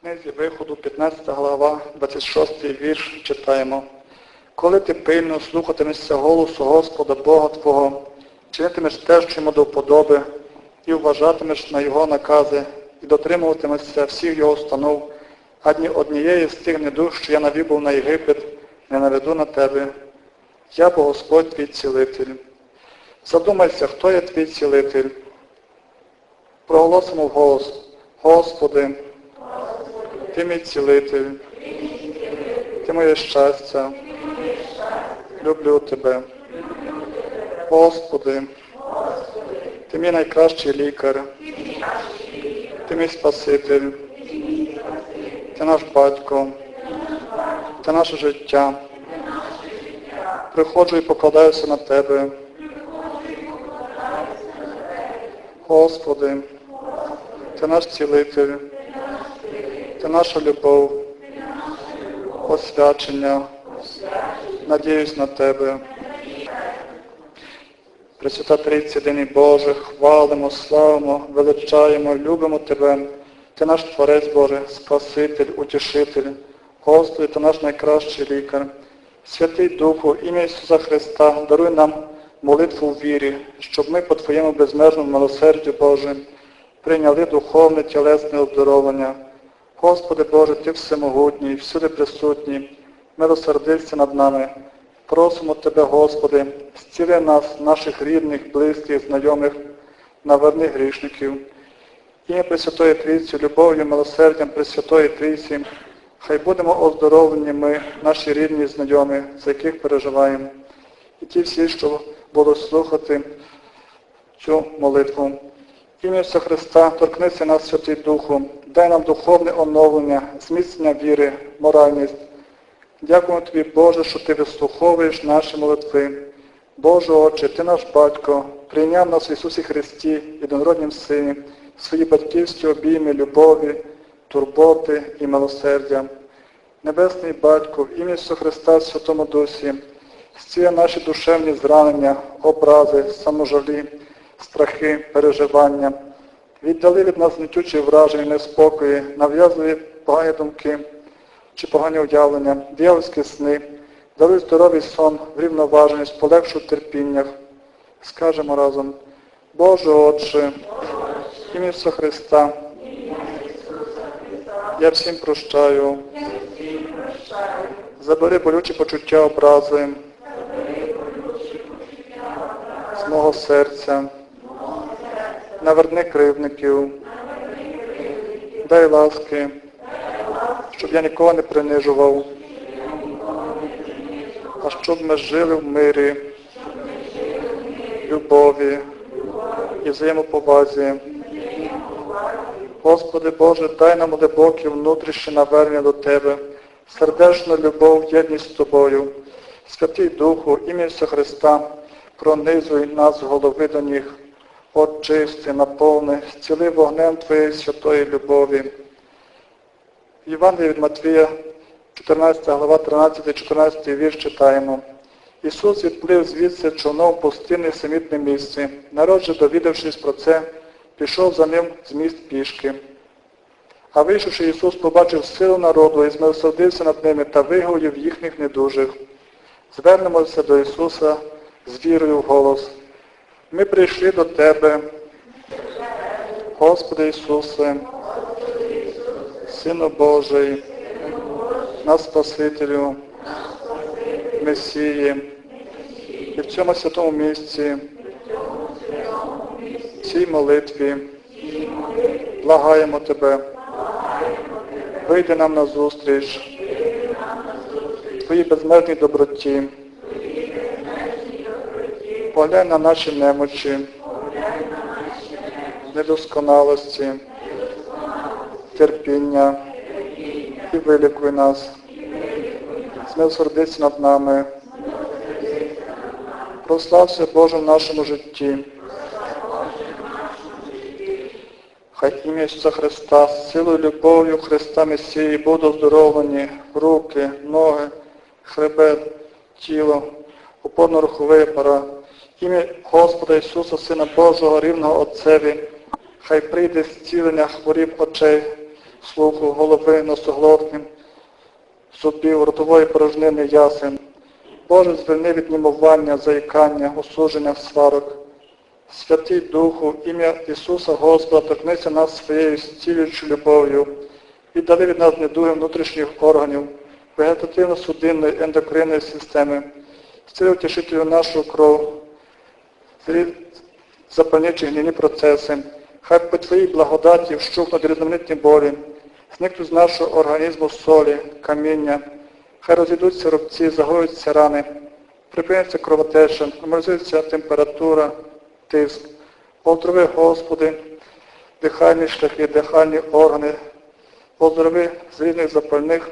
книзі виходу, 15 глава, 26 вірш читаємо. Коли ти пильно слухатимешся голосу Господа Бога Твого, чинитимеш те, що йому до вподоби, і вважатимеш на Його накази, і дотримуватимешся всіх Його установ, а ні однієї з тих недух, що я навів був на Єгипет, не наведу на тебе. Я бо Господь твій цілитель. Задумайся, хто є твій цілитель. Проголосимо вголос. Господи, ти мій цілитель, ти моє щастя, люблю тебе. Господи, ти мій найкращий лікар, ти мій Спаситель, ти наш батько, ти наше життя. Приходжу і покладаюся на тебе. Господи, ти наш цілитель, ти наша любов, освячення, надіюсь на тебе. Пресвята Трійці, День Боже, хвалимо, славимо, величаємо, любимо Тебе. Ти наш Творець Боже, Спаситель, Утішитель, Господи, ти наш найкращий лікар. Святий Духу, ім'я Ісуса Христа, даруй нам молитву в вірі, щоб ми по Твоєму безмежному милосердю Боже прийняли духовне тілесне обдаровання. Господи Боже, Ти всемогутній, всюди присутній, милосердився над нами. Просимо Тебе, Господи, зціли нас, наших рідних, близьких, знайомих, наверних грішників. Ім'я Пресвятої Трійці, любов'ю, милосердям Пресвятої Трійці, хай будемо оздоровлені ми, наші рідні, знайомі, за яких переживаємо. І ті всі, що будуть слухати цю молитву. Ім'я Христа, торкнися нас, Святий Духу, дай нам духовне оновлення, зміцнення віри, моральність. Дякуємо Тобі, Боже, що Ти вислуховуєш наші молитви. Боже Отче, Ти наш Батько, прийняв нас в Ісусі Христі, єдинороднім Сині, свої батьківські обійми, любові, турботи і милосердя. Небесний Батько, в ім'я Ісуса Христа в Святому Дусі, зціля наші душевні зранення, образи, саможалі, страхи, переживання. Віддали від нас нетючі враження, неспокої, нав'язливі погані думки чи погані уявлення, дьявольські сни, даруй здоровий сон, врівноваженість, полегшу в терпіннях. Скажемо разом, Боже Отче, ім'я Христа, я всім прощаю, забери болючі почуття образи з мого серця, наверни кривдників, дай ласки, щоб я нікого не принижував, а щоб ми жили в мирі, любові і взаємоповазі. Господи Боже, дай нам глибоке внутрішнє навернення до Тебе, сердечну любов, єдність з Тобою. Святий Духу, ім'я Христа, пронизуй нас з голови до ніг, очисти, наповни, зціли вогнем Твоєї святої любові. В Євангелії від Матвія, 14 глава, 13-14 вірш читаємо. Ісус відплив звідси човном в пустинне самітне місце. Народ же, довідавшись про це, пішов за ним з міст пішки. А вийшовши, Ісус побачив силу народу і змилосердився над ними та виголів їхніх недужих. Звернемося до Ісуса з вірою в голос. Ми прийшли до Тебе, Господи Ісусе, Сину Божий, нас Спасителю, Месії, і в цьому святому місці, в цій молитві, благаємо Тебе, вийди нам на зустріч, Твоїй безмежній доброті, поглянь на наші немочі, недосконалості, терпіння і вилікуй нас. Змилосердись над нами. Прослався Боже в нашому житті. Хай ім'я Ісуса Христа, з силою любов'ю Христа Месії будуть оздоровлені руки, ноги, хребет, тіло, опорно-руховий апарат. Ім'я Господа Ісуса, Сина Божого, рівного Отцеві, хай прийде зцілення хворіб очей, слуху, голови, носоглотки, зубів, ротової порожнини ясен. Боже, звільни від німування, заїкання, осудження, сварок. Святий Духу, ім'я Ісуса Господа, торкнися нас своєю зцілюючою любов'ю, віддали від нас недуги внутрішніх органів, вегетативно-судинної ендокринної системи, зціли утішителю нашу кров, зрі запальничі гнівні процеси, хай по Твоїй благодаті вщухнуть різноманітні болі, зникнуть з нашого організму солі, каміння, хай розійдуться рубці, загоються рани, припиняться кровотеча, нормалізується температура, тиск. Оздорови, Господи, дихальні шляхи, дихальні органи, оздорови з різних запальних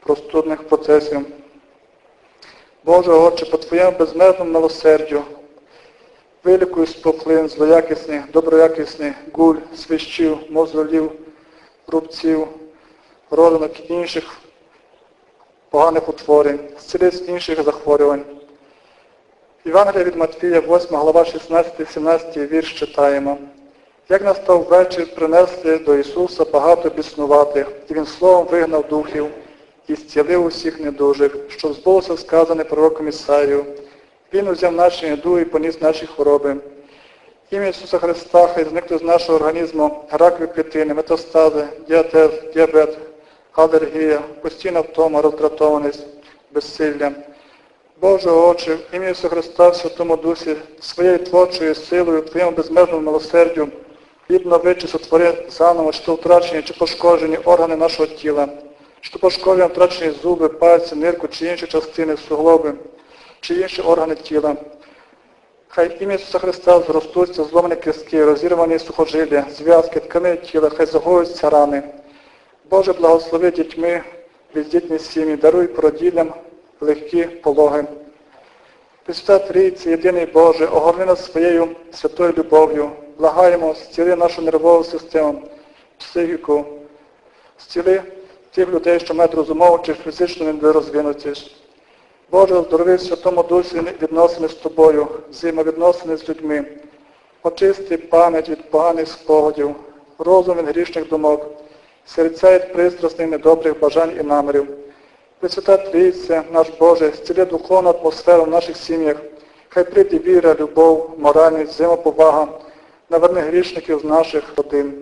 простудних процесів. Боже Отче, по Твоєму безмежному милосердю, вилікуй споклин, злоякісний, доброякісний гуль, свищів, мозолів, рубців, родинок і інших поганих утворень, зціли інших захворювань. Євангелія від Матвія, 8 глава 16-17 вірш читаємо. Як настав вечір, принесли до Ісуса багато біснуватих, і Він словом вигнав духів і зцілив усіх недужих, щоб збулося сказане пророком Ісаїю. Він узяв наші недуги і поніс наші хвороби. Ім'я Ісуса Христа хай зникне з нашого організму ракові клітини, метастази, діатез, діабет, алергія, постійна втома, роздратованість, безсилля. Боже Отче, ім'я Ісуса Христа в Святому Дусі, своєю творчою силою, Твоєму безмежному милосердю, віднови чи сотвори заново, чи то втрачені, чи пошкоджені органи нашого тіла, чи то пошкоджені, втрачені зуби, пальці, нирку, чи інші частини, суглоби, чи інші органи тіла. Хай ім'я Ісуса Христа зростуться зломані кістки, розірвані сухожилля, зв'язки, ткани тіла, хай загоються рани. Боже, благослови дітьми, бездітні сім'ї, даруй породіллям легкі пологи. Пресвята Трійці, єдиний Боже, огорни нас своєю святою любов'ю, благаємо, зціли нашу нервову систему, психіку, зціли тих людей, що мають розумову чи фізично недорозвинутість. Боже, оздорови в Святому Дусі відносини з Тобою, взаємовідносини з людьми, очисти пам'ять від поганих спогадів, розум від грішних думок, серця від пристрасних недобрих бажань і намірів. Пресвята Трійця, наш Боже, зціли духовну атмосферу в наших сім'ях, хай прийде віра, любов, моральність, взаємоповага, наверни грішників з наших родин.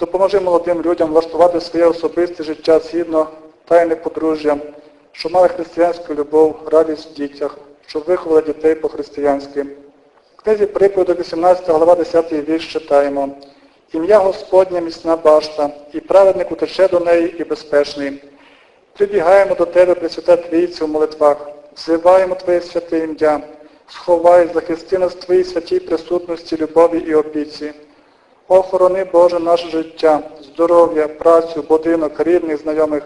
Допоможи молодим людям влаштувати своє особисте життя згідно тайни подружжя, щоб мали християнську любов, радість в дітях, щоб виховали дітей по-християнськи. В книзі прикладу 18 глава 10 вірш читаємо. Ім'я Господня міцна башта, і праведник утече до неї і безпечний. Прибігаємо до Тебе, Пресвята Трійця, в молитвах, взиваємо Твоє святе ім'я, сховай, захисти нас Твоїй святій присутності, любові і опіці. Охорони, Боже, наше життя, здоров'я, працю, будинок, рідних, знайомих.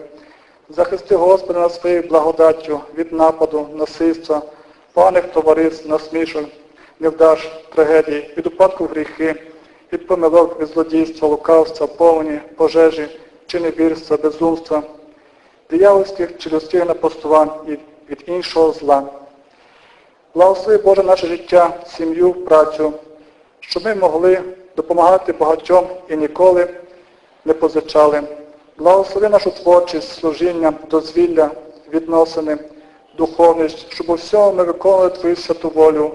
Захисти, Господи, нас своєю благодаттю від нападу, насильства, поганих товариств, насмішок, невдаж, трагедій, від упадку в гріхи, від помилок, від злодійства, лукавства, повні, пожежі, чи невірства, безумства, диявольських чи людських напастувань і від іншого зла. Благослови Боже наше життя, сім'ю, працю, щоб ми могли допомагати багатьом і ніколи не позичали. Благослови нашу творчість, служіння, дозвілля, відносини, духовність, щоб у всьому ми виконували Твою святу волю,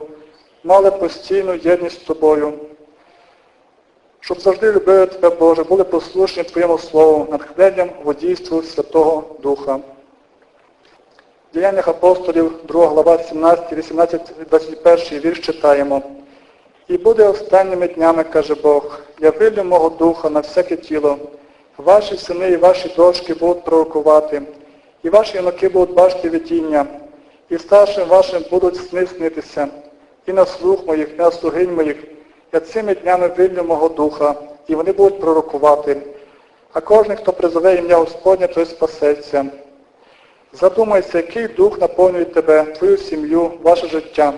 мали постійну єдність з Тобою, щоб завжди любили Тебе, Боже, були послушні Твоєму Слову, натхненням водійству Святого Духа. Діяннях апостолів, 2 глава, 17, 18, 21 вірш читаємо. І буде останніми днями, каже Бог, я вилю мого духа на всяке тіло. Ваші сини і ваші дочки будуть пророкувати, і ваші юнаки будуть бачити видіння, і старшим вашим будуть сни снитися, і на слух моїх, і на слугинь моїх, я цими днями виллю мого духа, і вони будуть пророкувати. А кожен, хто призове ім'я Господнє, той спасеться. Задумайся, який дух наповнює тебе, твою сім'ю, ваше життя.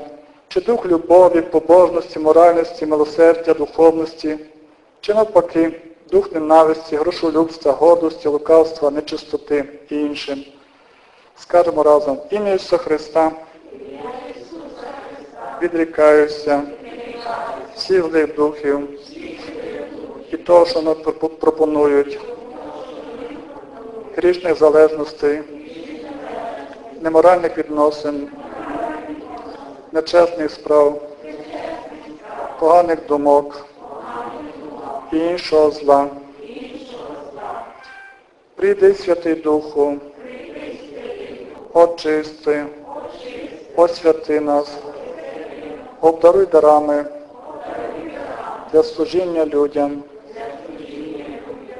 Чи дух любові, побожності, моральності, милосердя, духовності, чи навпаки, дух ненависті, грошолюбства, гордості, лукавства, нечистоти і іншим. Скажемо разом, ім'я Ісуса Христа, відрікаюся. Всіх злих духів. І того, що нам пропонують, грішних залежностей, неморальних відносин, нечесних справ, поганих думок іншого зла. Прийди, Святий Духу, очисти, освяти нас, обдаруй дарами для служіння людям.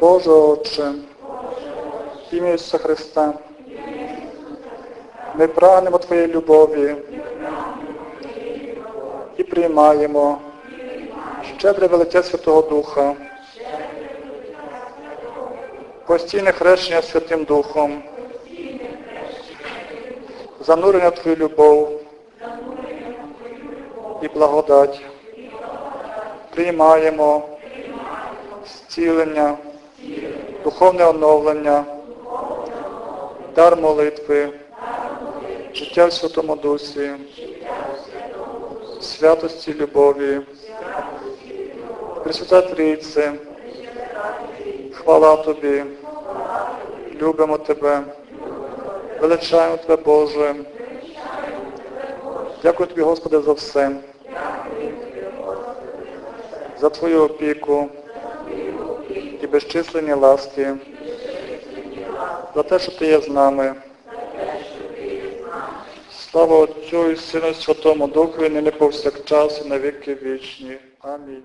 Боже Отче, ім'я Ісуса Христа, ми прагнемо Твоєї любові і приймаємо щедре велиття Святого Духа, постійне хрещення Святим Духом, занурення Твою любов. І благодать. Приймаємо зцілення, духовне оновлення, дар молитви, життя в Святому Дусі, святості любові, Пресвята Трійце, хвала Тобі, любимо Тебе, величаємо Тебе, Боже. Дякую Тобі, Господи, за все, за Твою опіку і безчисленні ласки, за те, що Ти є з нами. Слава Отцю і Сину Святому Духу, і нині повсякчас, і на віки вічні. Амінь.